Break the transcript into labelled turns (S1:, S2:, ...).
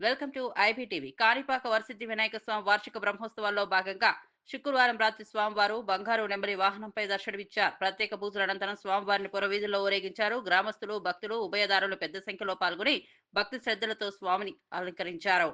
S1: Welcome to IBTV Kanipaka Varasiddhi Vinayaka Swamy వార్షిక బ్రహ్మోత్సవాల్లో భాగంగా శుక్రవారం రాత్రి స్వామివారు బంగారు నెమలి వాహనంపై దర్శనమిచ్చారు. ప్రత్యేక పూజల అనంతరం స్వామివారిని పురవీధుల్లో ఊరేగించారు. గ్రామస్తులు భక్తులు ఉభయదారులు పెద్ద సంఖ్యలో పాల్గొని భక్తి శ్రద్ధలతో స్వామిని అలంకరించారు.